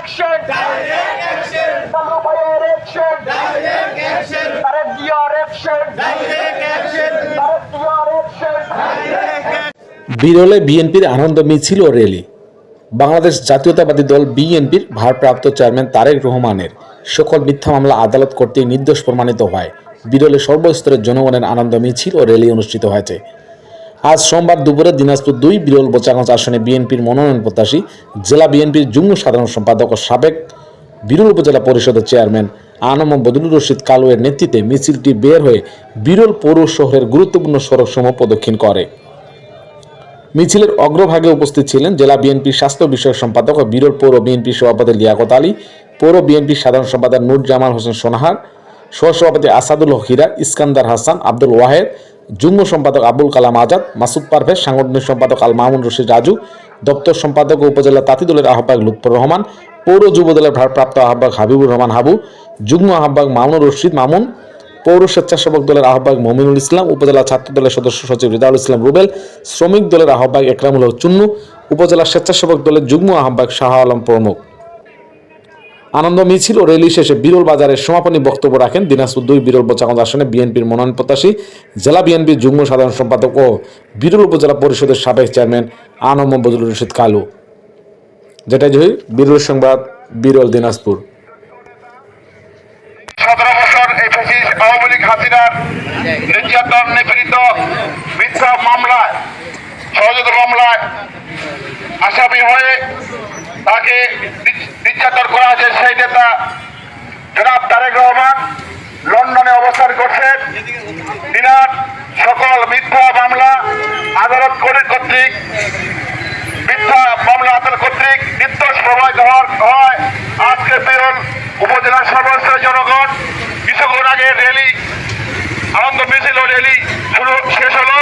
action! Direct action! Talubayer action! Direct action! Tareq Jiaর action! Direct action! Tareq Jiaর action! Direct action! বিরলে বিএনপির আনন্দ মিছিল ও rally Bangladesh জাতীয়তাবাদী দল বিএনপির ভারপ্রাপ্ত চেয়ারম্যান তারেক রহমানের সকল মিথ্যা মামলা আদালত কর্তৃক নির্দোষ প্রমাণিত হয় বিরলে সর্বস্তরের জনগণের আনন্দ মিছিল ও র্যালি অনুষ্ঠিত হয়েছে আজ সোমবার দুপুরে দিনাজপুর দুই, বিরল বোচাগঞ্জ আসনে বিএনপির মনোনয়ন প্রত্যাশী জেলা বিএনপির যুগ্ম সাধারণ সম্পাদক ও সাবেক বিরল উপজেলা পরিষদের চেয়ারম্যান আনম বদলুর রশিদ কালুয়ের নেতৃত্বে মিছিলটি বের হয়ে বিরল পৌর শহরের গুরুত্বপূর্ণ সড়কসমূহ প্রদক্ষিণ করে। মিছিলের অগ্রভাগে উপস্থিত ছিলেন জেলা বিএনপির স্বাস্থ্য বিষয়ক সম্পাদক ও বিরল পৌর বিএনপি সভাপতি লিয়াকত আলী, পৌর বিএনপির সাধারণ সম্পাদক নূর জামাল হোসেন সোনাহার, সহসভাপতি আসাদুল হকিরা ইস্কান্দার হাসান, আব্দুল ওয়াহেদ যুগ্ম সম্পাদক আবুল কালাম আজাদ, মাসুদ পারভেজ, সাংগঠনিক সম্পাদক আল মামুন রশিদ রাজু, দপ্তর সম্পাদক ও উপজেলা তাঁতি দলের আহ্বায়ক লুৎফর রহমান, পৌর যুব দলের ভারপ্রাপ্ত আহ্বায়ক হাবিবুর রহমান হাবু, যুগ্ম আহ্বায়ক মামুনুর রশিদ মামুন, পৌর স্বেচ্ছাসেবক দলের আহ্বায়ক মমিনুল ইসলাম, উপজেলা ছাত্র দলের সদস্য সচিব রিদাউল ইসলাম রুবেল, শ্রমিক দলের আহ্বায়ক একরামুল চুন্নু, উপজেলা স্বেচ্ছাসেবক দলের যুগ্ম আহ্বায়ক শাহ আলম প্রমুখ। আনন্দ মিছিল ও র্যালি শেষে বিরল বাজারের সমাপনী বক্তব্য রাখেন দিনাজপুর দুই বিরল বোচাগঞ্জ আসনে বিএনপির মনোনয়ন প্রত্যাশী জেলা বিএনপির যুগ্ম সাধারণ সম্পাদক ও বিরল উপজেলা পরিষদের সাবেক চেয়ারম্যান আনম বদরুল রশিদ কালু। যেটা যে বিরল সংবাদ, বিরল দিনাজপুর। মামলায় মামলায় আসামি হয়ে তাকে নির্যাতন করা হয়েছে, সেই নেতা জনাব তারেক রহমান লন্ডনে অবস্থান করছেন। তিনার সকল মিথ্যা মামলা আদালত করে কর্তৃক, মিথ্যা মামলা আদালত কর্তৃক নির্দোষ সময় হওয়ার হয়। আজকে বেরোল উপজেলার সর্বস্তরের জনগণ। কিছুক্ষণ আগে র্যালি, আনন্দ মিছিল রেলি শুরু শেষ হলো।